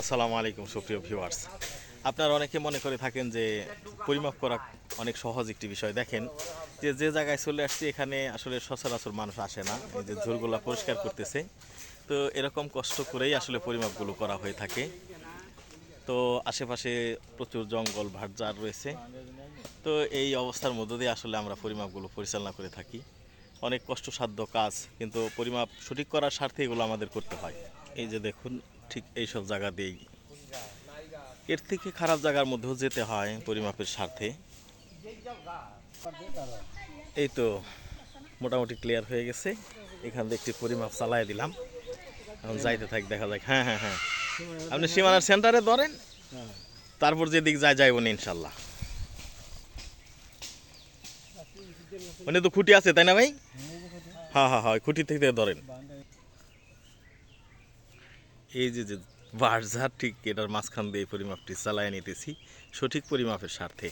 আসসালামু আলাইকুম, সুপ্রিয় ভিউয়ার্স আপনারা অনেকে মনে করে থাকেন যে পরিমাপ করা অনেক সহজ একটি বিষয়। দেখেন, যে যে জায়গায় চলে আসছি, এখানে আসলে সচরাচর মানুষ আসে না। এই যে ঝুলগুলা পরিষ্কার করতেছে। তো এরকম কষ্ট করেই আসলে পরিমাপগুলো করা হয়ে থাকে। তো আশেপাশে প্রচুর জঙ্গল, ভাটজার রয়েছে। তো এই অবস্থার মধ্য দিয়ে আসলে আমরা পরিমাপগুলো পরিচালনা করে থাকি। অনেক কষ্টসাধ্য কাজ, কিন্তু পরিমাপ সঠিক করার স্বার্থে এগুলো আমাদের করতে হয়। এই যে দেখুন ঠিক এইসব জায়গা দিয়েই। এর থেকে খারাপ জায়গার মধ্যেও যেতে হয় পরিমাপের স্বার্থে। এই তো মোটামুটি ক্লিয়ার হয়ে গেছে। এখান থেকে একটি পরিমাপ চালাই দিলাম। এখন যাইতে থাক, দেখা যাক। হ্যাঁ হ্যাঁ হ্যাঁ। আপনি সীমানার সেন্টারে ধরেন। তারপর যেদিক যায়, যাইব না ইনশাল্লাহ মানে তো খুঁটি আছে, তাই না ভাই? হ্যাঁ হ্যাঁ হ্যাঁ খুঁটি থেকে ধরেন। এই যে যে বারঝার ঠিক এটার মাঝখান দিয়ে পরিমাপটি চালায় নিতেছি। সঠিক পরিমাপের স্বার্থে।